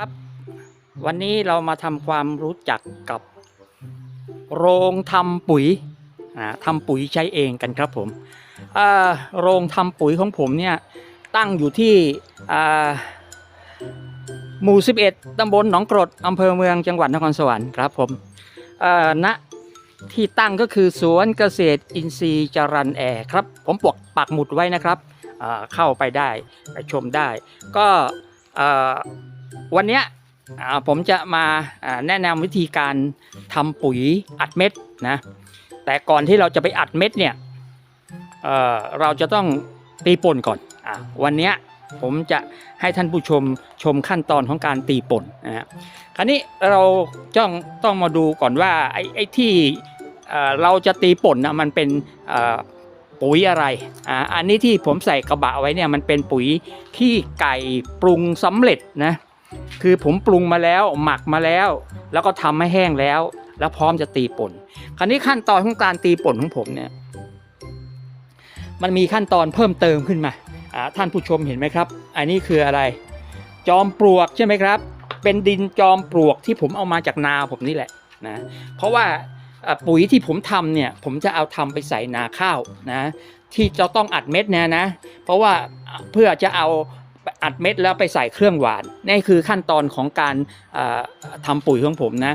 ครับวันนี้เรามาทำความรู้จักกับโรงทำปุ๋ยอ่าทำปุ๋ยใช้เองกันครับผมโรงทำปุ๋ยของผมเนี่ยตั้งอยู่ที่หมู่ 11 ตำบลหนองกรดอำเภอเมืองจังหวัดนครสวรรค์ครับผมณที่ตั้งก็คือสวนเกษตรอินทรีย์จรันแอร์ครับ ผมปกปักหมุดไว้นะครับเข้าไปได้ไปชมได้ ก็ วันเนี้ยผมจะมาแนะนำวิธีการทำปุ๋ยอัดเม็ดนะแต่ก่อนที่เราจะไปอัดเม็ดเนี่ยเเราจะต้องตีป่นก่อนอวันนี้ผมจะให้ท่านผู้ชมชมขั้นตอนของการตีป่นนะฮะคราวนี้เราจ้องต้องมาดูก่อนว่าไอ้ไอที่เเราจะตีป่นนะมันเป็นปุ๋ยอะไรอ่าอันนี้ที่ผมใส่กระบะไว้เนี่ยมันเป็นปุ๋ยขี้ไก่ปรุงสำเร็จนะ คือผมปรุงมาแล้วหมักมาแล้ว แล้วก็ทำให้แห้งแล้ว แล้วพร้อมจะตีป่น คราวนี้ขั้นตอนของการตีป่นของผมเนี่ย มันมีขั้นตอนเพิ่มเติมขึ้นมาอ่าท่านผู้ชมเห็นไหมครับ อันนี้คืออะไร จอมปลวกใช่ไหมครับ เป็นดินจอมปลวกที่ผมเอามาจากนาผมนี่แหละนะ เพราะว่าอ่าปุ๋ยที่ผมทำเนี่ย ผมจะเอาทำไปใส่นาข้าวนะ ที่จะต้องอัดเม็ดเนี่ยนะ เพราะว่าเพื่อจะเอา อัดเม็ดแล้วไปใส่เครื่องหวานนี่คือขั้นตอนของการเอ่อทำปุ๋ยของผมนะ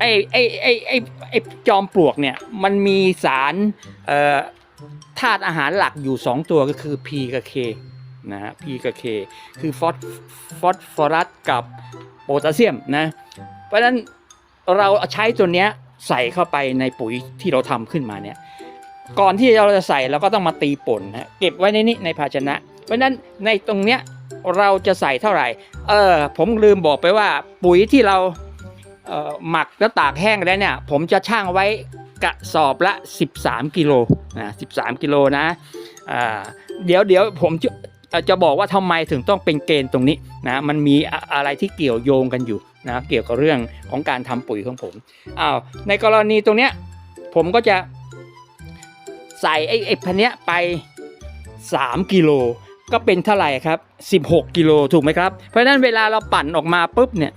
ไอ้ไอ้ไอ้ไอ้ไอ้จอมปลวกเนี่ยมันมีสารธาตุอาหารหลักอยู่ 2 ตัวก็คือ P กับ K นะฮะ P กับ K คือฟอสฟอสฟอรัสกับโพแทสเซียมนะ เพราะฉะนั้นเราใช้ตัวเนี้ยใส่เข้าไปในปุ๋ยที่เราทำขึ้นมาเนี่ย ก่อนที่เราจะใส่เราก็ต้องมาตีป่นนะเก็บไว้ในนี้ในภาชนะ เพราะฉะนั้นในตรงเนี้ยเราจะใส่เท่าไหร่ เออผมลืมบอกไปว่าปุ๋ยที่เราเอ่อหมักแล้วตากแห้งแล้วเนี่ย ผมจะช่างไว้กระสอบละ 13 กิโลนะ13 กิโลนะอ่าเดี๋ยวเดี๋ยวผมจะจะบอกว่าทำไมถึงต้องเป็นเกณฑ์ตรงนี้นะมันมีอะอะไรที่เกี่ยวโยงกันอยู่นะเกี่ยวกับเรื่องของการทำปุ๋ยของผมอ้าวในกรณีตรงเนี้ยผมก็จะใส่ไอ้ไอ้พันเนี้ยไป 3 กิโล ก็เป็นเท่าไหร่ครับ 16 กิโลถูกไหมครับ เพราะฉะนั้นเวลาเราปั่นออกมาปุ๊บเนี่ย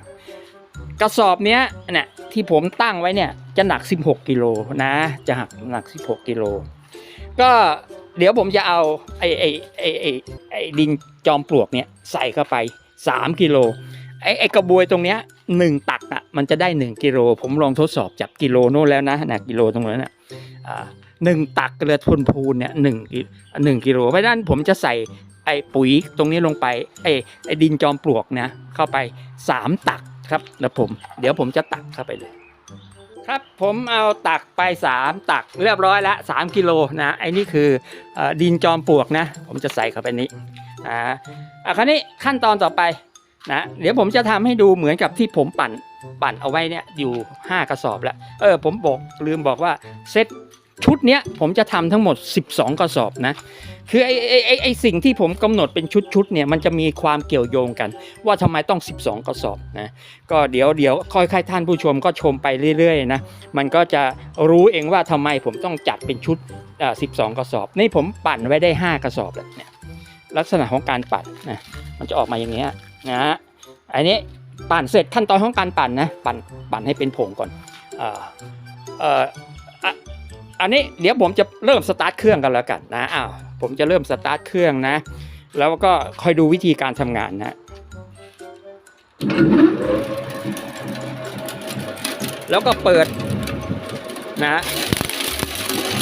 กระสอบเนี้ยเนี่ยที่ผมตั้งไว้เนี่ยจะหนัก 16 กิโลนะจะหักหนัก 16 กิโลก็เดี๋ยวผมจะเอาไอ้ไอ้ไอ้ไอ้ไอ้ดินจอมปลวกเนี่ยใส่เข้าไป 3 กิโลไอ้ไอ้กระบวยตรงเนี้ยหนึ่งตักอะมันจะได้ 1 กิโล ผมลองทดสอบจับกิโลโน่นแล้วนะนะกิโลตรงนั้นอะอ่าหนึ่งตักเกลือทุนพูนเนี่ยหนึ่งหนึ่งกิโลเพราะนั้นผมจะใส่ อ้ปุ๋ยตรงนี้ลงไปไอ้ไอ้ดินจอมปลวกนะเข้าไปสามตักครับแล้วผม เดี๋ยวผมจะตักเข้าไปเลย ครับผมเอาตักไปสามตักเรียบร้อยล้วสามกิโลนะไอ้นี่คืออดินจอมปลวกนะ ผมจะใส่เข้าไปนี้อ่าอะคราวนี้ขั้นตอนต่อไปนะเดี๋ยวผมจะทำให้ดูเหมือนกับที่ผมปั่นปั่นเอาไว้เนี่ยอยู่ 5 กระสอบแล้ว เออผมบอกลืมบอกว่าเซต ชุดเนี้ยผมจะทำทั้งหมด 12 กระสอบนะ คือไอ้ไอ้ไอ้ไอสิ่งที่ผมกำหนดเป็นชุดๆเนี่ยมันจะมีความเกี่ยวโยงกัน ว่าทำไมต้อง 12 กระสอบนะ ก็เดี๋ยวเดี๋ยวค่อยๆท่านผู้ชมก็ชมไปเรื่อยๆนะ มันก็จะรู้เองว่าทำไมผมต้องจัดเป็นชุดอ่า12กระสอบ นี่ผมปั่นไว้ได้ 5 กระสอบแล้วเนี่ยลักษณะของการปั่นนะมันจะออกมาอย่างเงี้ยนะฮะอันนี้ปั่นเสร็จขั้นตอนของการปั่นนะปั่นปั่นให้เป็นผงก่อนอ่อเอ่อ อันนี้เดี๋ยวผมจะเริ่มสตาร์ทเครื่องกันแล้วกันนะอ้าวผมจะเริ่มสตาร์ทเครื่องนะ แล้วก็คอยดูวิธีการทำงานนะแล้วก็เปิดนะ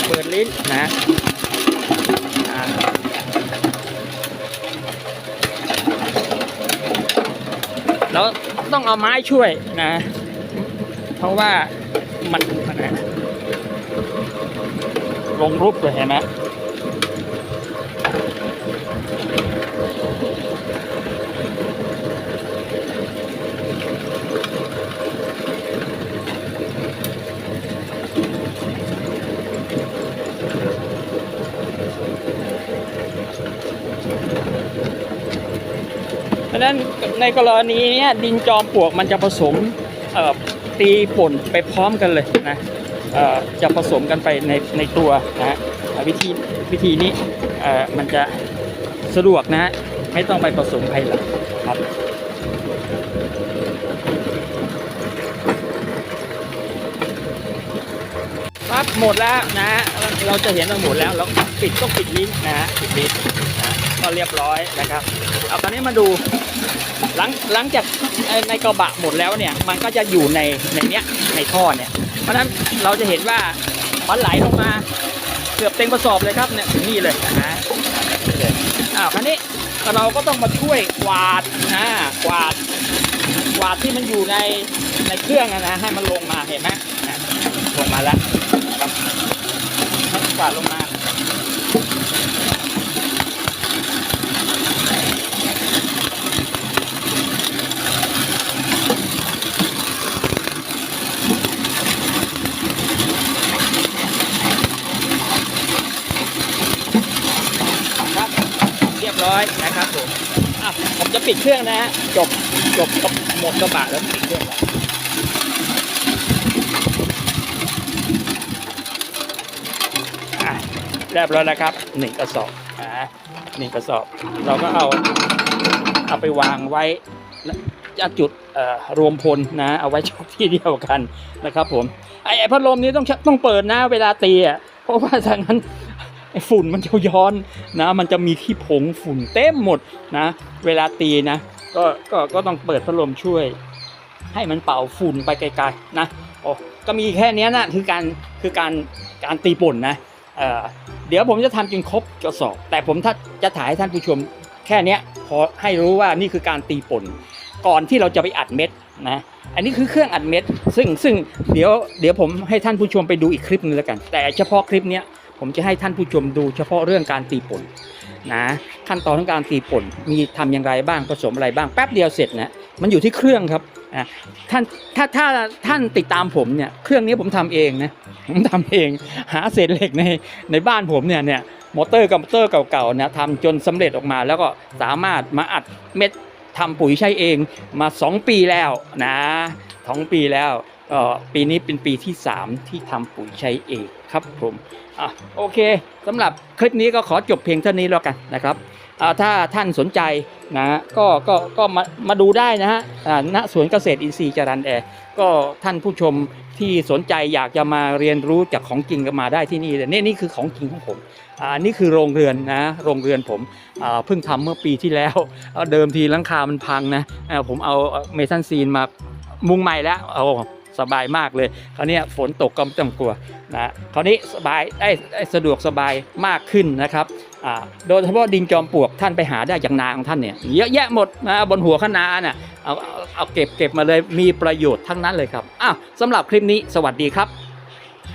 เปิดลิ้นนะแล้วต้องเอาไม้ช่วยนะ เพราะว่ามันมันนะ ลงรูปเลยเห็นไหมเพราะนั้นในกรณีนี้ดินจอมปลวกมันจะผสมตีป่นไปพร้อมกันเลยนะ จะผสมกันไปในในตัวนะฮะวิธีวิธีนี้มันจะสะดวกนะฮะไม่ต้องไปผสมภายหลังครับปั๊บหมดแล้วนะฮะเราจะเห็นว่าหมดแล้วแล้วปิดต้องปิดนี้นะฮะปิดลิ้นะก็เรียบร้อยนะครับ เอาตอนนี้มาดูหลังหลังจากในกระบะหมดแล้วเนี่ย มันก็จะอยู่ในในเนี้ย ในท่อเนี่ย เพราะฉะนั้นเราจะเห็นว่ามันไหลลงมาเกือบเต็มกระสอบเลยครับเนี่ยถึงนี่เลยนะฮะอ้าวคราวนี้เราก็ต้องมาช่วยกวาดนะกวาดกวาดที่มันอยู่ในในเครื่องอะนะให้มันลงมาเห็นไหมอะลงมาแล้วครับให้มันกวาดลงมาครับเรียบร้อยนะครับผมอะผมจะ ปิดเครื่องนะฮะจบจบกับหมดกระบะแล้วปิดเครื่องแล้วอะเรียบร้อยแล้วครับหนึ่งกระสอบอ่าหนึ่งกระสอบ เราก็เอาเอาไปวางไว้จะจุดรวมพลนะ เอาไว้ชุกที่เดียวกันนะครับผมไอ้ไอ้พัดลมนี้ต้องต้องเปิดนะเวลาตีอะเพราะว่าทางนั้น ไอ้ฝุ่นมันจะย้อนนะมันจะมีขี้ผงฝุ่นเต็มหมดนะ เวลาตีนะก็ก็ก็ต้องเปิดพัดลมช่วย ให้มันเป่าฝุ่นไปไกลๆนะโอ้ก็มีแค่นี้นะคือการคือการการตีป่นนะเออเดี๋ยวผมจะทำจนครบกระสอบ แต่ผมถ้าจะถ่ายให้ท่านผู้ชมแค่นี้พอให้รู้ว่านี่คือการตีป่นก่อนที่เราจะไปอัดเม็ดนะอันนี้คือเครื่องอัดเม็ด ซึ่งซึ่งเดี๋ยวเดี๋ยวผมให้ท่านผู้ชมไปดูอีกคลิปนึงแล้วกัน แต่เฉพาะคลิปเนี้ย ผมจะให้ท่านผู้ชมดูเฉพาะเรื่องการตีป่นนะขั้นตอนของการตีป่นมีทำอย่างไรบ้างผสมอะไรบ้างแป๊บเดียวเสร็จนะมันอยู่ที่เครื่องครับอะท่านถ้าถ้าท่านติดตามผมเนี่ยเครื่องนี้ผมทำเองนะผมทำเองหาเศษเหล็กในในบ้านผมเนี่ยเนี่ยมอเตอร์กับมอเตอร์เก่าๆเนี่ยทำจนสำเร็จออกมา แล้วก็สามารถมาอัดเม็ดทำปุ๋ยใช้เองมา 2 ปีแล้วนะสองปีแล้ว ปีนี้เป็นปีที่ 3 ที่ทำปุ๋ยใช้เองครับผมอะโอเคสำหรับคลิปนี้ก็ขอจบเพียงเท่านี้แล้วกันนะครับอ่าถ้าท่านสนใจนะก็ก็ก็มามาดูได้นะฮะอ่าณสวนเกษตรอินทรีย์จรันแอร์ก็ท่านผู้ชมที่สนใจอยากจะมาเรียนรู้จากของจริงก็มาได้ที่นี่เลยนี่นี่คือของจริงของผมอ่านี่คือโรงเรือนนะโรงเรือนผมอ่าเพิ่งทำเมื่อปีที่แล้วเอาเดิมทีหลังคามันพังนะอ่าผมเอาเมทัลซีนมามุงใหม่แล้วเอา สบายมากเลยคราวนี้ฝนตกก็ไม่ต้องกลัวนะคราวนี้สบายได้สะดวกสบายมากขึ้นนะครับโดยเฉพาะดินจอมปลวกท่านไปหาได้จากนาของท่านเนี่ยเยอะแยะหมดนะบนหัวคนาน่ะเอาเอาเก็บเก็บมาเลยมีประโยชน์ทั้งนั้นเลยครับอ้าวสำหรับคลิปนี้สวัสดีครับ